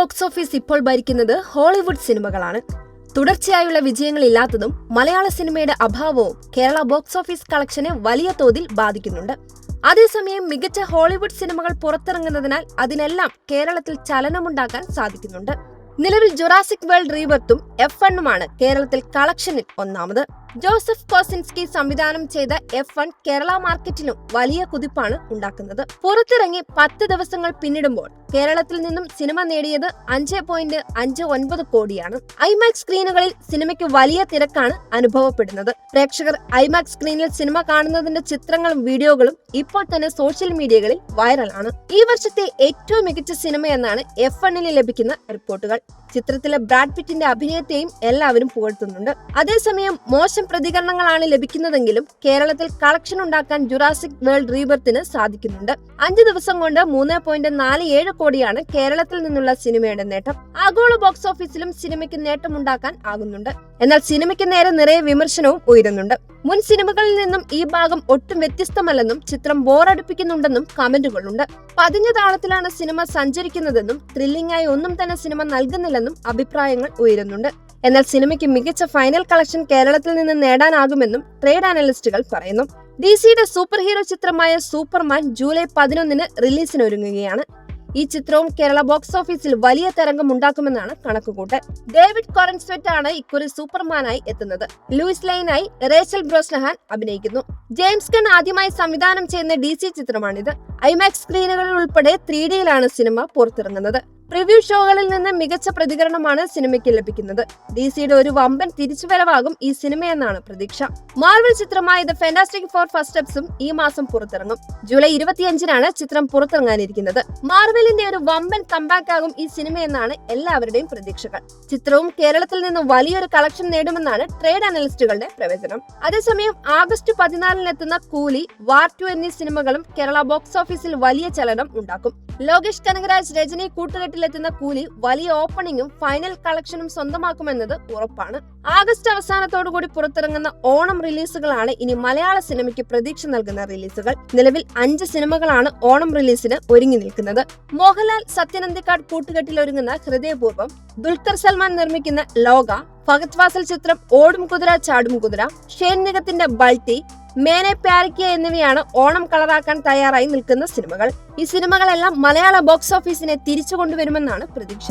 Box office ഇപ്പോൾ ഭരിക്കുന്നത് Hollywood സിനിമകളാണ്. തുടർച്ചയായുള്ള വിജയങ്ങളില്ലാത്തതും മലയാള സിനിമയുടെ അഭാവവും കേരള ബോക്സ് ഓഫീസ് കളക്ഷനെ വലിയ തോതിൽ ബാധിക്കുന്നുണ്ട്. അതേസമയം മികച്ച ഹോളിവുഡ് സിനിമകൾ പുറത്തിറങ്ങുന്നതിനാൽ അതിനെല്ലാം കേരളത്തിൽ ചലനമുണ്ടാക്കാൻ സാധിക്കുന്നുണ്ട്. നിലവിൽ ജുറാസിക് വേൾഡ് റീബർത്തും എഫ് എണ്ണുമാണ് കേരളത്തിൽ കളക്ഷനിൽ ഒന്നാമത്. ജോസഫ് കോസിൻസ്കി സംവിധാനം ചെയ്ത എഫ് കേരള മാർക്കറ്റിലും വലിയ കുതിപ്പാണ് ഉണ്ടാക്കുന്നത്. പുറത്തിറങ്ങി പത്ത് ദിവസങ്ങൾ പിന്നിടുമ്പോൾ കേരളത്തിൽ നിന്നും സിനിമ നേടിയത് അഞ്ച് പോയിന്റ് അഞ്ച് ഒൻപത് കോടിയാണ്. ഐമാക്സ് സ്ക്രീനുകളിൽ സിനിമയ്ക്ക് വലിയ തിരക്കാണ് അനുഭവപ്പെടുന്നത്. പ്രേക്ഷകർ ഐമാക്സ് സ്ക്രീനിൽ സിനിമ കാണുന്നതിന്റെ ചിത്രങ്ങളും വീഡിയോകളും ഇപ്പോൾ തന്നെ സോഷ്യൽ മീഡിയകളിൽ വൈറലാണ് ഈ വർഷത്തെ ഏറ്റവും മികച്ച സിനിമ എന്നാണ് എഫ് എണ്ണിന് ലഭിക്കുന്ന റിപ്പോർട്ടുകൾ. ചിത്രത്തിലെ ബ്രാഡ് പിറ്റിന്റെ അഭിനയത്തെയും എല്ലാവരും പുകഴ്ത്തുന്നുണ്ട്. അതേസമയം മോശം പ്രതികരണങ്ങളാണ് ലഭിക്കുന്നതെങ്കിലും കേരളത്തിൽ കളക്ഷൻ ഉണ്ടാക്കാൻ ജുറാസിക് വേൾഡ് റീബർത്തിന് സാധിക്കുന്നുണ്ട്. അഞ്ചു ദിവസം കൊണ്ട് മൂന്ന് പോയിന്റ് നാല് ഏഴ് കോടിയാണ് കേരളത്തിൽ നിന്നുള്ള സിനിമയുടെ നേട്ടം. ആഗോള ബോക്സ് ഓഫീസിലും സിനിമയ്ക്ക് നേട്ടമുണ്ടാക്കാൻ ആകുന്നുണ്ട്. എന്നാൽ സിനിമയ്ക്ക് നേരെ നിറയെ വിമർശനവും ഉയരുന്നുണ്ട്. മുൻ സിനിമകളിൽ നിന്നും ഈ ഭാഗം ഒട്ടും വ്യത്യസ്തമല്ലെന്നും ചിത്രം ബോറടിപ്പിക്കുന്നുണ്ടെന്നും കമന്റുകളുണ്ട്. പതിഞ്ഞ താളത്തിലാണ് സിനിമ സഞ്ചരിക്കുന്നതെന്നും ത്രില്ലിംഗ് ആയി ഒന്നും തന്നെ സിനിമ നൽകുന്നില്ലെന്നും അഭിപ്രായങ്ങൾ ഉയരുന്നുണ്ട്. എന്നാൽ സിനിമയ്ക്ക് മികച്ച ഫൈനൽ കളക്ഷൻ കേരളത്തിൽ നിന്ന് നേടാനാകുമെന്നും ട്രേഡ് അനലിസ്റ്റുകൾ പറയുന്നു. ഡി സിയുടെ സൂപ്പർ ഹീറോ ചിത്രമായ സൂപ്പർമാൻ ജൂലൈ പതിനൊന്നിന് റിലീസിന് ഒരുങ്ങുകയാണ് ഈ ചിത്രവും കേരള ബോക്സ് ഓഫീസിൽ വലിയ തരംഗം ഉണ്ടാക്കുമെന്നാണ് കണക്കുകൂട്ടൽ ഡേവിഡ് കോറൻസ്വെറ്റ് ആണ് ഇക്കുറി സൂപ്പർമാനായി എത്തുന്നത്. ലൂയിസ് ലൈനായി റേച്ചൽ ബ്രോസ്നഹാൻ അഭിനയിക്കുന്നു. ജെയിംസ് ഗൺ ആദ്യമായി സംവിധാനം ചെയ്യുന്ന ഡി സി ചിത്രമാണിത്. ഐമാക്സ് സ്ക്രീനുകളിൽ ഉൾപ്പെടെ ത്രീ ഡിയിലാണ് സിനിമ പുറത്തിറങ്ങുന്നത്. പ്രിവ്യൂ ഷോകളിൽ നിന്ന് മികച്ച പ്രതികരണമാണ് സിനിമയ്ക്ക് ലഭിക്കുന്നത്. ഡി സിയുടെ ഒരു വമ്പൻ തിരിച്ചുവരവാകും ഈ സിനിമയെന്നാണ് പ്രതീക്ഷ. മാർവൽ ചിത്രമായ ദ ഫെന്റാസ്റ്റിക് ഫോർ ഫസ്റ്റ് സ്റ്റെപ്സും ഈ മാസം പുറത്തിറങ്ങും. ജൂലൈ ഇരുപത്തിയഞ്ചിനാണ് ചിത്രം പുറത്തിറങ്ങാനിരിക്കുന്നത്. മാർവലിന്റെ ഒരു വമ്പൻ കമ്പാക്ക് ആകും ഈ സിനിമയെന്നാണ് എല്ലാവരുടെയും പ്രതീക്ഷകൾ. ചിത്രവും കേരളത്തിൽ നിന്ന് വലിയൊരു കളക്ഷൻ നേടുമെന്നാണ് ട്രേഡ് അനലിസ്റ്റുകളുടെ പ്രവചനം. അതേസമയം ആഗസ്റ്റ് പതിനാലിനെത്തുന്ന കൂലി വാർ ടു എന്നീ സിനിമകളും കേരള ബോക്സ് ഓഫീസിൽ വലിയ ചലനം ഉണ്ടാക്കും. ലോകേഷ് കനകരാജ് രജനി കൂട്ടുകെട്ടിലെത്തുന്ന കൂലി വലിയ ഓപ്പണിംഗും ഫൈനൽ കളക്ഷനും സ്വന്തമാക്കുമെന്നത് ഉറപ്പാണ്. ആഗസ്റ്റ് അവസാനത്തോടുകൂടി പുറത്തിറങ്ങുന്ന ഓണം റിലീസുകളാണ് ഇനി മലയാള സിനിമയ്ക്ക് പ്രതീക്ഷ നൽകുന്ന റിലീസുകൾ. നിലവിൽ അഞ്ച് സിനിമകളാണ് ഓണം റിലീസിന് ഒരുങ്ങി നിൽക്കുന്നത്. മോഹൻലാൽ സത്യനന്ദിക്കാട് കൂട്ടുകെട്ടിൽ ഒരുങ്ങുന്ന ഹൃദയപൂർവം ദുൽഖർ സൽമാൻ നിർമ്മിക്കുന്ന ലോക ഫഹദ് വാസൽ ചിത്രം ഓടും കുതിര ചാടും കുതിര ഷേൻ നിഗത്തിന്റെ ബൾട്ടി മേനെ പ്യാരിക്കിയ എന്നിവയാണ് ഓണം കളറാക്കാൻ തയ്യാറായി നിൽക്കുന്ന സിനിമകൾ. ഈ സിനിമകളെല്ലാം മലയാള ബോക്സ് ഓഫീസിനെ തിരിച്ചു കൊണ്ടുവരുമെന്നാണ് പ്രതീക്ഷ.